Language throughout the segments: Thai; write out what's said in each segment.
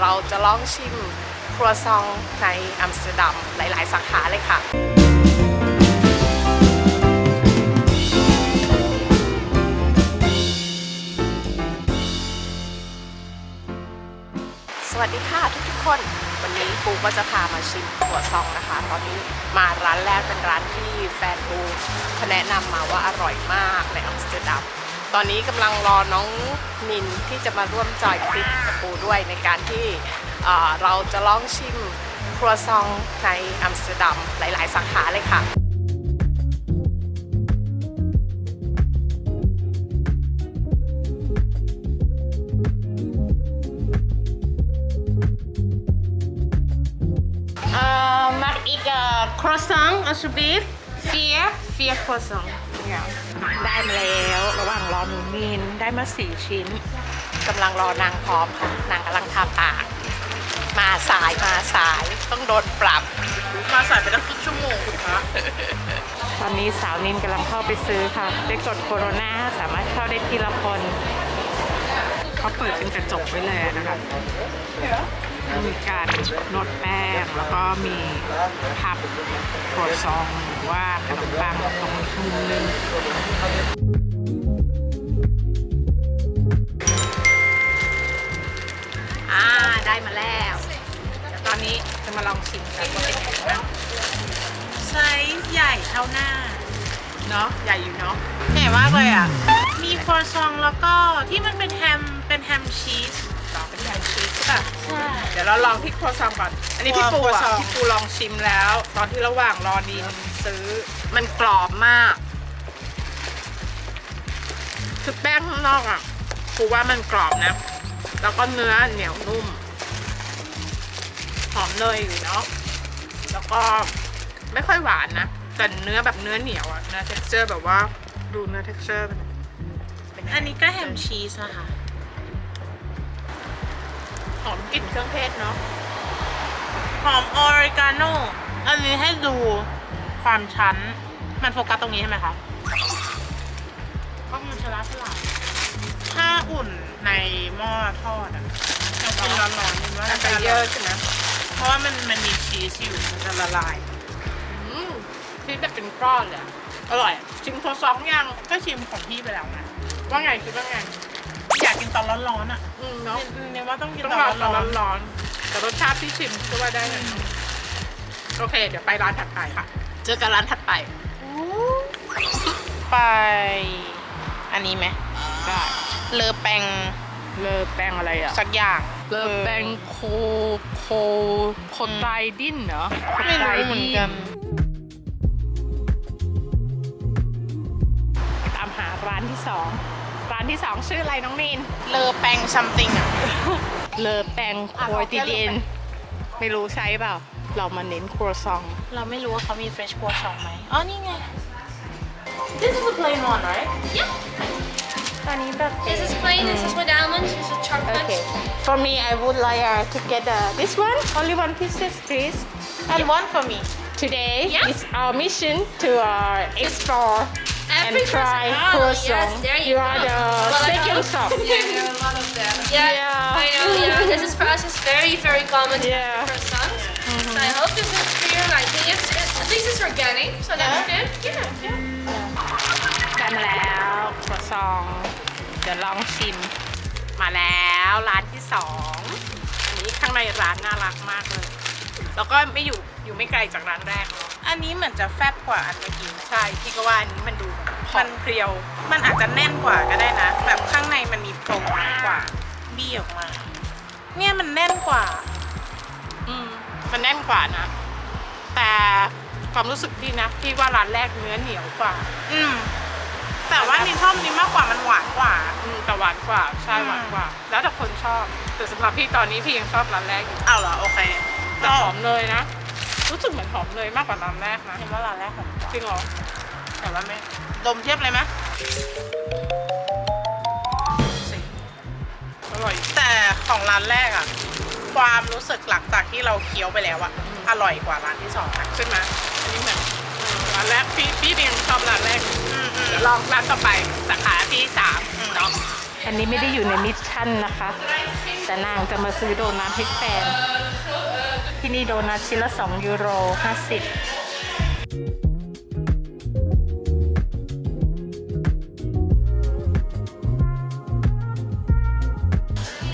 เราจะลองชิมครัวซองในอัมสเตอร์ดัมหลาย ๆ สาขาเลยค่ะสวัสดีค่ะทุกๆคน วันนี้ปูก็จะพามาชิมครัวซองนะคะ ตอนนี้มาร้านแรกเป็นร้านที่แฟนปูแนะนำมาว่าอร่อยมากในอัมสเตอร์ดัม ตอนนี้กำลังรอน้องนินที่จะมาร่วมจอยคลิปกับปูด้วยในการที่เราจะลองชิมครัวซองในอัมสเตอร์ดัมหลาย ๆ สาขาเลยค่ะ Uh, mag ik uh, croissant alsjeblieft? Vier, vier croissant. Ja. ได้มาแล้วระหว่างรอหนูนินได้มาสี่ชิ้นกำลังรอนางพร้อมค่ะนางกำลังทาปาก มาสายมาสายต้องโดนปรับ มาใส่ไปตั้งครึ่งชั่วโมงคุณคะตอนนี้สาวนินกำลังเข้าไปซื้อค่ะด้วยกฎโคโรนาสามารถเข้าได้ทีละคนเขาเปิดเป็นกระจกไว้เลยนะคะ มีการนวดแป้ง แล้วก็มีพับครัวซองหรือว่าขนมปังตรงมุมนึงอ่าได้มาแล้วเดี๋ยวตอนนี้จะมาลองชิมกันว่าเป็นยังไงบ้างไซส์ใหญ่เท่าหน้า เนาะใหญ่อยู่เนาะใหญ่มากเลยอะ มีครัวซองแล้วก็ที่มันเป็นแฮมเป็นแฮมชีสต่อเป็นแฮมชีส ใช่ป่ะใช่ เดี๋ยวเราลองที่ครัวซองก่อน อันนี้พี่ปูครัวอะซอง พี่ปูลองชิมแล้ว ตอนที่ระหว่างรอดีนซื้อ มันกรอบมาก คือแป้งข้างนอกอะปูว่ามันกรอบนะ แล้วก็เนื้อเหนียวนุ่ม หอมเนยอยู่เนาะ แล้วก็ไม่ค่อยหวานนะ แต่เนื้อแบบเนื้อเหนียวอะ เนื้อ texture แบบว่า ดูเนื้อ texture มันเป็นยังไง อันนี้ก็แฮมชีสนะคะห อมกลิ่นเครื่องเทศเนาะหอมออริกาโนอันนี้ให้ดูความชั้น มันโฟกัสตรงนี้ใช่ไหมคะก็มันชลาฉลาดถ้าอุ่นในหม้อทอดอะจะกินร้อนๆนี่ว่าอันจะไปเยอะใช่ไหมเพราะว่ามันมันมีชีสอยู่มันจะละลายอืมที่จะเป็นก้อนเลยอร่อยชิมโทซองยังก็ชิมของพี่ไปแล้วไงว่าไงคิดว่าไง อยากกินตอนร้อนๆอะอืมเนาะเนี่ยเนี่ยว่าต้องกินต้องตรออนตร้ออนนร้อนๆแต่รสชาติที่ชิมก็ว่าได้เลยโอเค เดี๋ยวไปร้านถัดไปค่ะ เจอกันร้านถัดไป ๆไป อันนี้ไหมได้เลอแปงเลอแป้งอะไรอะสักอย่างเลอแป้งโคโคโคไตดิ้นเหรอโคไม่ไตรู้เหมือนกันตามหาร้านที่สองร้า นที่สองชื่ออะไรน้องนีน เลอแปง something อะเลอแป้งโคติดินไม่รู้ใช้เปล่า เรามาเน้นครัวซอง เราไม่รู้ว่าเขามี fresh croissant ไหมอ๋อ นี่ไง This is a plain one right Yep. ตอนนี้แบบ This is plain, this is with almonds, this is chocolate. Okay. For me, I would like uh, to get uh, this one. Only one pieces, please. and one for me Today Yeah. is our mission to uh, explore and Every try person- oh, croissant. yes, there you you go. are the Well, I second know. shop. Yeah, there are a lot of them. Yeah, Yeah. I know, yeah. This is for us, it's very, very common to Yeah. have croissants. So I hope this is for your liking. It's, it, at least it's organic, so that's good. Yeah, yeah. ได้มาแล้วครัวซองเดี๋ยวลองชิม มาแล้วร้านที่สองอันนี้ข้างในร้านน่ารักมากเลย แล้วก็ไม่อยู่อยู่ไม่ไกลจากร้านแรกเนาะ อันนี้เหมือนจะแฟบกว่าอันเมื่อกี้ใช่พี่ก็ว่าอันนี้มันดูมันเพรียว มันอาจจะแน่นกว่าก็ได้นะ แบบข้างในมันมีโปร่งมากกว่าบี้ออกมา เนี่ยมันแน่นกว่า อืมมันแน่นกว่านะ แต่ความรู้สึกพี่นะพี่ว่าร้านแรกเนื้อเหนียวกว่า อืมแต่ว่านี่ชอบนี้มากกว่ามันหวานกว่า อืมแต่หวานกว่าใช่อืมหวานกว่า แล้วแต่คนชอบแต่สำหรับพี่ตอนนี้พี่ยังชอบร้านแรกอยู่เอาเหรอโอเคแต่หอมเนยนะ รู้สึกเหมือนหอมเนยมากกว่าร้านแรกนะเห็นว่าร้านแรกของจริงเหรอแต่ว่าไม่ดมเทียบเลยไหมอร่อย แต่ของร้านแรกอะความรู้สึกหลังจากที่เราเคี้ยวไปแล้วอะอร่อยกว่าร้านที่สองนะใช่ไหมอันนี้เหมือนเออร้านแรกพี่พี่ยังชอบร้านแรกอยู่อืมอืมเดี๋ยวลองร้านต่อไปสาขาที่สามอืมเนาะอันนี้ไม่ได้อยู่ในมิชชั่นนะคะ แต่นางจะมาซื้อโดนัทให้แฟน ที่นี่โดนัทชิ้นละ 2 ยูโร 50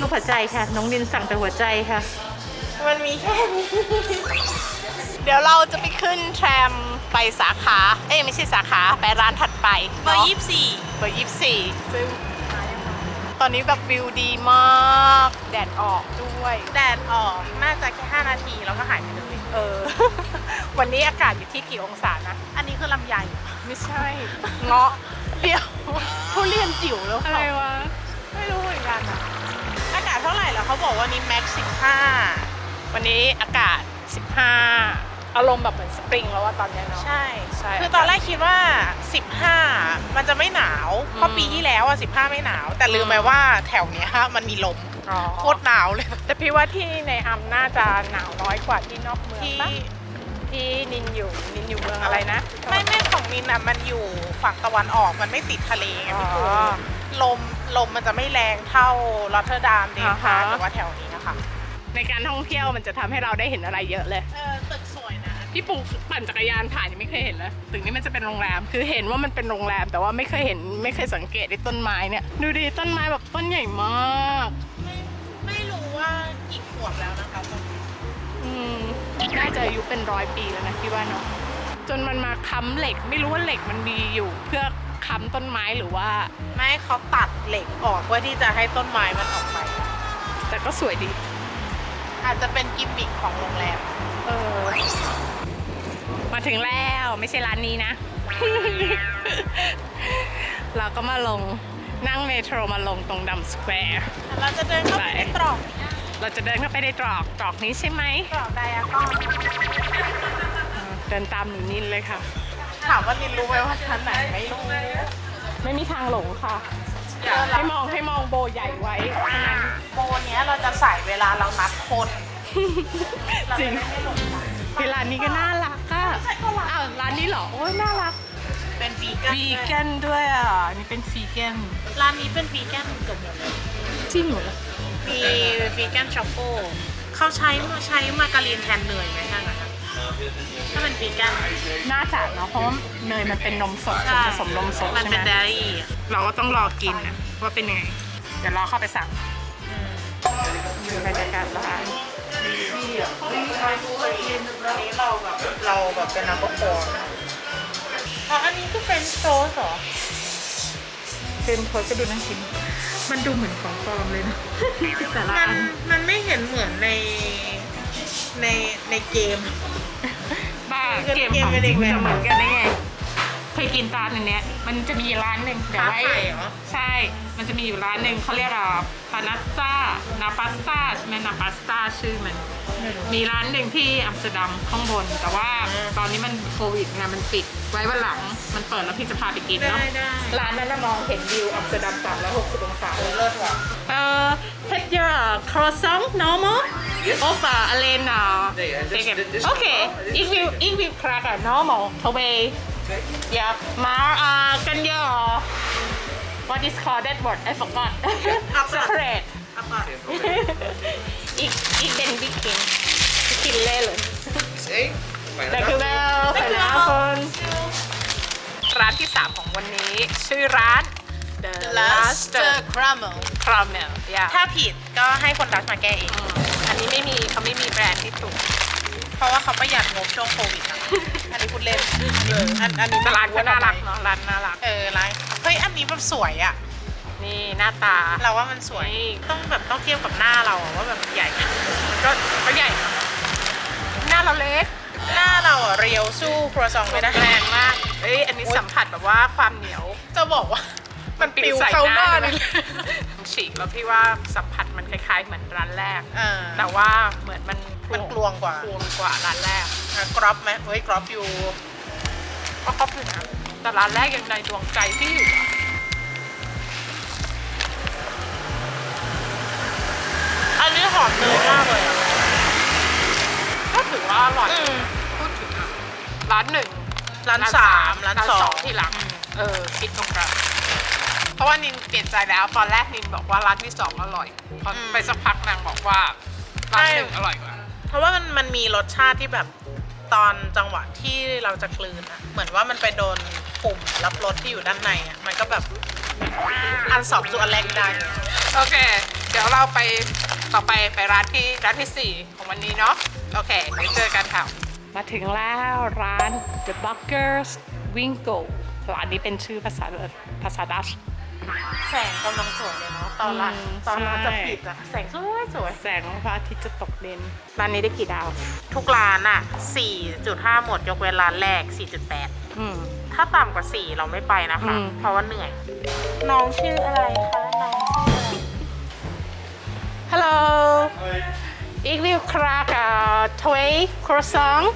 ลูกหัวใจค่ะ น้องนินสั่งแต่หัวใจค่ะ มันมีแค่นี้ เดี๋ยวเราจะไปขึ้นแทรมไปสาขา เอ้ยไม่ใช่สาขา ไปร้านถัดไปเบอร์นาะยี่สิบสี่เบอร์ยี่สี่ซึ่งตอนนี้แบบวิวดีมาก แดดออกด้วย แดดออกน่าจะแค่5นาทีแล้วก็หายไปเลย เออ วันนี้อากาศอยู่ที่กี่องศานะ อันนี้คือลำไยไม่ใช่ เงาะเปรี้ยวทุเรียนจิ๋วแล้วอะไรค่ะวะ ไม่รู้เหมือนกันอะอากาศเท่าไหร่แล้วเขาบอกว่านี่แม็กสิบห้าวันนี้อากาศ 15 อารมณ์แบบเหมือนสปริงแล้วว่าตอนเนี้ยเนาะ ใช่ ใช่คือตอนแรกคิดว่า 15 มันจะไม่หนาว เพราะอืมปีที่แล้วอะ 15 ไม่หนาว แต่ลืมไปว่าแถวเนี้ยมันมีลมอ๋อ โคตรหนาวเลย แต่พี่ว่าที่ในอัมน่าจะหนาวน้อยกว่าที่นอกเมืองที่ปะที่นินอยู่นินอยู่เมืองอะไรนะ ไม่ไม่ของนินอะมันอยู่ฝั่งตะวันออกมันไม่ติดทะเลไงอ๋พี่อปูลมลมมันจะไม่แรงเท่าลอตเทอร์ดามเดนอ่าพาฮะแต่ว่าแถวนี้นะคะ ในการท่องเที่ยวมันจะทำให้เราได้เห็นอะไรเยอะเลยเออตึกสวยนะพี่ปูปั่นจักรยานผ่านยังไม่เคยเห็นเลยตึกนี้มันจะเป็นโรงแรม คือเห็นว่ามันเป็นโรงแรม แต่ว่าไม่เคยเห็นไม่เคยสังเกตไอ้ต้นไม้เนี่ย ดูดิต้นไม้แบบต้นใหญ่มากไม่ไม่รู้ ว่ากี่ขวบแล้วนะคะตอนนี้อืมน่าจะอายุเป็นร้อยปีแล้วนะพี่ว่าเนาะจนมันมาค้ำเหล็ก ไม่รู้ว่าเหล็กมันมีอยู่ เพื่อค้ำต้นไม้หรือว่า ไม่เขาตัดเหล็กออกเพื่อที่จะให้ต้นไม้มันออกไป แต่ก็สวยดี อาจจะเป็นกิมมิคของโรงแรมเออ มาถึงแล้วไม่ใช่ร้านนี้นะ เราก็มาลง นั่งเมโทรมาลงตรงดัมสแควร์เราจะเดินเข้าไปในตรอกเราจะเดินเข้าไปในตรอกตรอกนี้ใช่ไหมตรอกไดอะกอนเดินตามหนูนินเลยค่ะ ถามว่านินรู้ไหมว่าชั้นไหนไม่รู้ไม่มีทางหลงค่ะ ให้มองให้มองโบใหญ่ไว้เท่านั้นโบเนี้ยเราจะใส่เวลาเรานัดคนเราจริจะงได้ไม่หลงทางที่ร้านนี้ก็น่ารักอะอ้าวร้านนี้เหรอ โอ้ยน่ารัก เป็นวีแกนวีแกนด้วยอะนี่เป็นวีแกนร้านนี้เป็นวีแกนเกือบหมดเลยจริงเหรอมีวีแกนช็อกโกเขาใช้มาใช้มาการีนแทนเนยไหมท่านนะคะถ้าเป็นวีแกนน่าจะเนาะเพราะว่าเนยมันเป็นนมสดส่วนผสมนมสดมันใช่ไหมเป็นเดรี่อะเราก็ต้องรอกินนะว่าเป็นยังไงเดี๋ยวรอเข้าไปสั่งอืมดูบรรยากาศร้านวันนี้เราแบบเราแบบเป็นนักโคร์ อ๋ออันนี้คือเป็นโซสเหรอเป็นโพสก็ดูน่ากิน มันดูเหมือนของปลอมเลยนะแต่ละมันอันมันไม่เห็นเหมือนในในในเกม บ้าเกมเกมเกมของเป็นจอีริงกแบบจะเหมือนกันได้ไงเค ยกินร้านหนึ่งเนี้ยมันจะมีร้านหนึ่งเดี๋ยวไว้ร้านไข่เหรอ ใช่ มันจะมีอยู่ร้านหนึ่งเขาเรียกว่าพานาสต้านาปาสต้าใช่ไหมนาปาสต้าชื่อมันมีร้านหนึ่งที่อัมสเตอร์ดัมข้างบน แต่ว่าอืมตอนนี้มันโควิดไงมันปิด ไว้วันหลังมันเปิดแล้วพี่จะพาไปกินได้เนาะได้ ร้านนั้นน่ะมองเห็นวิวอัมสเตอร์ดัม360องศาโอ้ยเลิศว่ะ Uh, take your croissant normal of uh, Elena. Second. Okay, if you if you crack a normal away. Yeah, Mar uh, can you what is called that word? I forgot. Separate. เอาก่อนอีกอีกเป็นบิ๊กกินกินเล่เลย Hey, แต่คือแล้วไปแล้วคนร้านที่ 3 ของวันนี้ ชื่อร้าน The Luster Luster Caramel Caramel yeah ถ้าผิดก็ให้คนรักมาแก้เอง อันนี้ไม่มีเขาไม่มีแบรนด์ที่ถูกเพ ราะว่าเขาประหยัดงบช่วงโควิดอะอันนี้พูดเล่นเอออันอันนี้แต่ร้านก็น่ารักเนาะเนาะร้านน่ารัก เออร้านเฮ้ยอันนี้แบบสวยอะนี่หน้าตา เราว่ามันสวยนี่ ต้องแบบต้องเทียบกับหน้าเราอะว่าแบบใหญ่มันก็ก็ใหญ่นะหน้าเราเล็กหน้าเราอะเรียวสู้ครัวซองไม่ได้ แรงมาก เอ้ย อันนี้สัมผัสแบบว่าความเหนียว จะบอกว่า มันปลิวใส่เข้าหน้าเลนี่ยฉีกแล้วพี่ว่าสัมผัสมันคล้ายๆ เหมือนร้านแรกอ่าแต่ว่าเหมือนมัน มันกลวงกว่า กลวงกว่าร้านแรกอะกรอบไหมเฮ้ยกรอบอยู่ก็ครบเลยนะแต่ร้านแรกยังในดวงใจที่อยู่อะอันนี้หอมเนยมากเลยอะก็ถือว่าอร่อยอืม พูดถึงอะร้านหนึ่งร้านสามร้านสองที่หลัง เออ คิดตรงกันพราะว่านินเปลี่ยนใจแล้วตอนแรกนินบอกว่าร้านที่สองอร่อยพออมไปสักพักนางบอกว่าร้านหนึ่งใช่อร่อยกว่า เพราะว่ามันมันมีรสชาติที่แบบตอนจังหวะที่เราจะกลืนอะเหมือนว่ามันไปโดนปุ่มรับรสที่อยู่ด้านในอะมันก็แบบอันสองสู่อันแรกไม่ได้เลยโอเค เดี๋ยวเราไปต่อไปไปร้านที่ร้านที่สี่ของวันนี้เนาะ โอเคเดี๋ยวเจอกันค่ะ มาถึงแล้วร้าน The Buggers Wingo ร้านนี้เป็นชื่อภาษาภาษาดัช แสงกำลังสวยเลยเนาะตอนร้านอืมตอนร้านจะใช่ปิดอะแสงสวยสวยแสงพระอาทิตย์จะตกดิน ร้านนี้ได้กี่ดาว ทุกร้านอะ4.5 หมดยกเว้นร้านแรก 4.8 อืม ถ้าต่ำกว่า 4 เราไม่ไปนะคะ อืม เพราะว่าเหนื่อย น้องชื่ออะไรคะ น้องชื่ออะไร Hello Ik wil graag uh, twee croissant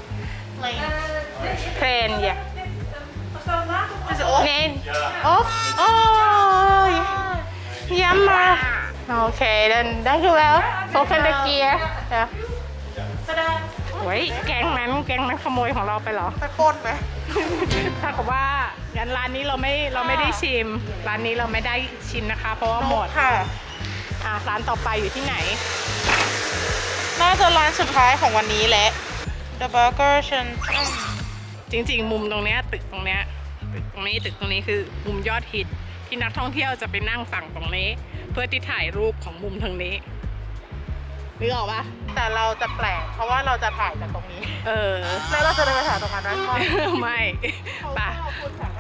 plain ja Is it all? nee of oh jammer Oké dan dank u wel volgende keer ja แสดงเฮ้ยแก๊งนั้นแก๊งนั้นขโมยของเราไปเหรอ ไปปล้นไหม ถ้ากับว่างั้นร้านนี้เราไม่เราไม่ได้ชิม ร้านนี้เราไม่ได้ชิมนะคะ เพราะว่าหมดค่ะ อะร้านต่อไปอยู่ที่ไหน น่าจะร้านสุดท้ายของวันนี้แหละ The Burger ฉันอืมจริงๆ มุมตรงเนี้ยตึกตรงเนี้ยตึกตรงนี้ตึกตรงนี้คือมุมยอดฮิต ที่นักท่องเที่ยวจะไปนั่งฝั่งตรงนี้ เพื่อที่ถ่ายรูปของมุมทางนี้นึกออกปะแต่เราจะแปลกเพราะว่าเราจะถ่ายจากตรงนี้ เออ แล้วเราจะเดินไปถ่ายตรงนั้นได้ไหมไม่ปะ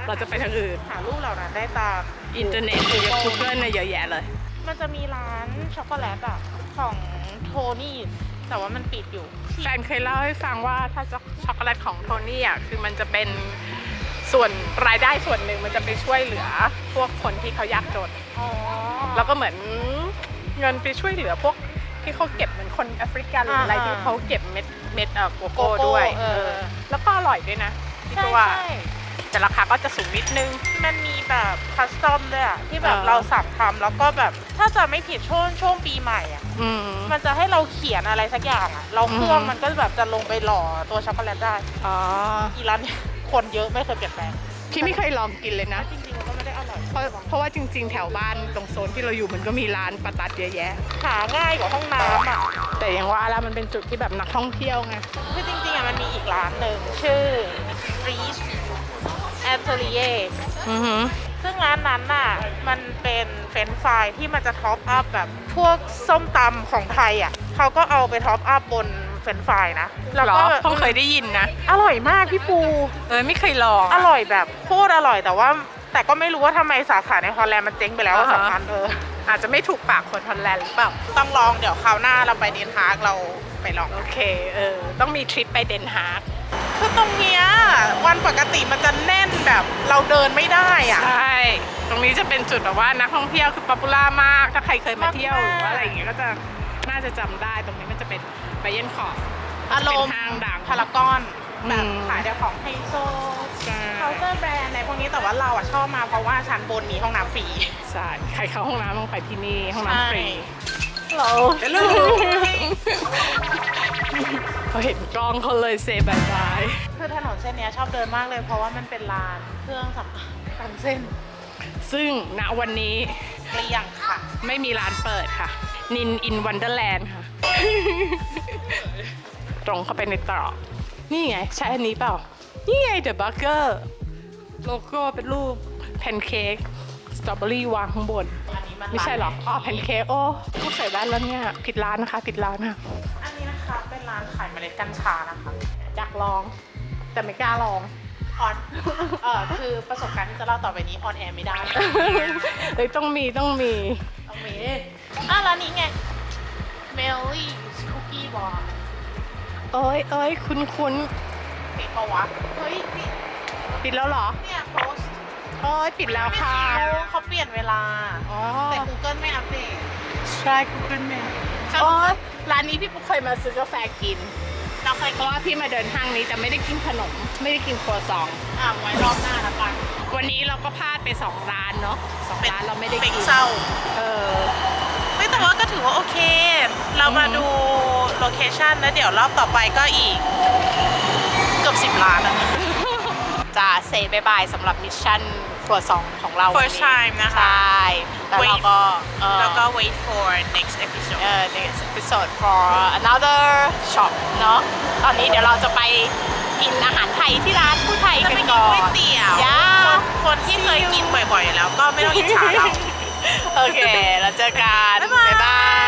เราจะไปทางอื่นหารูปเหล่านั้นได้ตามอินเทอร์เน็ตหรือ Google เนี่ยเยอะแยะเลย มันจะมีร้านช็อกโกแลตอะของโทนี่แต่ว่ามันปิดอยู่ แฟนเคยเล่าให้ฟังว่าถ้าช็อกโกแลตของโทนี่อะคือมันจะเป็น ส่วนรายได้ส่วนหนึ่งมันจะไปช่วยเหลือพวกคนที่เขายากจนอ๋อแล้วก็เหมือนเงินไปช่วยเหลือพวกที่เขาเก็บเหมือนคนแอฟริกันหรืออะไรอ่า ที่เขาเก็บเม็ดเม็ดเอ่อโกโก้โกโก้ด้วยเออเออแล้วก็อร่อยด้วยนะที่ใช่ตัวว่าใช่แต่ราคาก็จะสูงนิดนึง มันมีแบบคัสตอมด้วยอะที่แบบเออ เราสั่งทำแล้วก็แบบถ้าจะไม่ผิดช่วงช่วงปีใหม่อะอืม มันจะให้เราเขียนอะไรสักอย่างอะเราเครื่องอืม มันก็แบบจะลงไปหล่อตัวช็อกโกแลตได้อ๋อ อีร้านเนี่ย คนเยอะไม่เคยเปลี่ยนแปลงพี่ไม่เคยลองกินเลยนะ จริงๆมันก็ไม่ได้อร่อยเพราะเพราะว่าจริง ๆ แถวบ้านตรงโซนที่เราอยู่มันก็มีร้านปาตัดเยอะแยะ หาง่ายกว่าห้องน้ำอะแต่อย่างว่าแล้วมันเป็นจุดที่แบบนักท่องเที่ยวไงคือจริงๆอะมันมีอีกร้านหนึ่งชื่อ Reach Atelier อือหือ ซึ่งร้านนั้นน่ะมันเป็นเฟรนช์ฟรายที่มันจะท็อปอัพแบบพวกส้มตำของไทยอะเขาก็เอาไปท็อปอัพบน เฟรนช์ฟรายนะแล้วเหรอก็เพิ่งเคยได้ยินนะ อร่อยมากพี่ปู เออไม่เคยลองอร่อยแบบโคตรอร่อยแต่ว่า แต่ก็ไม่รู้ว่าทำไมสาขาในฮอลแลนด์มันเจ๊งไปแล้วอะอ่าฮะสองอันเอออาจจะไม่ถูกปากคนฮอลแลนด์หรือเปล่า ต้องลองเดี๋ยวคราวหน้าเราไปเดนฮาร์กเราไปลอง โอเคเออต้องมีทริปไปเดนฮาร์กคือตรงเนี้ยวันปกติมันจะแน่นแบบเราเดินไม่ได้อะใช่ ตรงนี้จะเป็นจุดแบบว่านักท่องเที่ยวคือป๊อปปูล่ามาก ถ้าใครเคยมาเที่ยวหมากๆรือว่าอะไรอย่างเงี้ยก็จะน่าจะจำได้ตรงนี้มันจะเป็น ไบเยนคอร์อารมณ์เป็นห้างดังพารากอนแบบอืม ขายแต่ของไฮโซใช่เคาน์เตอร์แบรนด์ในพวกนี้แต่ว่าเราอะชอบมาเพราะว่าชั้นบนมีห้องน้ำฟรี ใช่ใครเข้าห้องน้ำต้องไปที่นี่ห้องน้ำฟรีฮัลโหล Hello เขาเห็นกล้องเขาเลยเซบายบายคือถนนเส้นเนี้ยชอบเดินมากเลยเพราะว่ามันเป็นร้านเครื่องสำอางกันเส้นซึ่งณวันนี้ เกลี้ยงค่ะ ไม่มีร้านเปิดค่ะ นินอินวันเดอร์แลนด์ค่ะ ตรงเข้าไปในตรอกนี่ไง ใช่อันนี้เปล่า นี่ไง The Burger โลโก้เป็นรูปแพนเค้กสตรอเบอรี่วางข้างบน อันนี้มันไม่ใช่หรออ๋อแพนเค้กโอ้ต้องใส่ด้านแล้วเนี่ย ผิดร้านนะคะผิดร้านค่ะอันนี้นะคะเป็นร้านขายเมล็ดกัญชานะคะอยากลอง แต่ไม่กล้าลองออนเออคือประสบการณ์ที่จะเล่าต่อไปนี้ออนแอร์ไม่ได้เฮ้ยต้องมีต้องมีต้องมีอะร้านนี้ไง เมลลี่คุกกี้บอร์เอ้ยเอ้ยคุ้นคุ้นปิดปะวะเฮ้ยปิดๆปิดแล้วเหรอเนี่ยโพสต์เอ้ยปิดแล้วค่ะไม่รู้เขาเปลี่ยนเวลา อ๋อ แต่ Google ไม่อัปเดตใช่ Google Map โอ้ยร้านนี้พี่ปุ๊กเคยมาซื้อกาแฟกิน เราเคยเพกินราะว่าพี่มาเดินห้างนี้แต่ไม่ได้กินขนม ไม่ได้กินครัวซอง อะไว้รอบหน้าละกันวันนี้เราก็พลาดไปสองร้านเนาะสองร้านเราไม่ได้เป็กินนเศร้า เออไม่ แต่ว่าก็ถือว่าโอเค เรามาอือฮึดูโลเคชันแล้วเดี๋ยวรอบต่อไปก็อีก เกือบสิบล้านอะ จะเซบายบายสำหรับมิชชั่นถั่วซองของเรา first time นะใชคะ่แล้วเราก็เอ่อ แล้วก็ wait for next episode เอ่อ next episode for another shop เนาะตอนนี้เดี๋ยวเราจะไปกินอาหารไทยที่ร้านผู้ไทยจะกันไปกินก่อก๋วยน เตี๋ยวย่า คนคนที่เคยกินบ่อยๆอยู่แล้วก็ไม่ต้องอิจฉาเรา โอเค แล้วเจอกัน บ๊ายบาย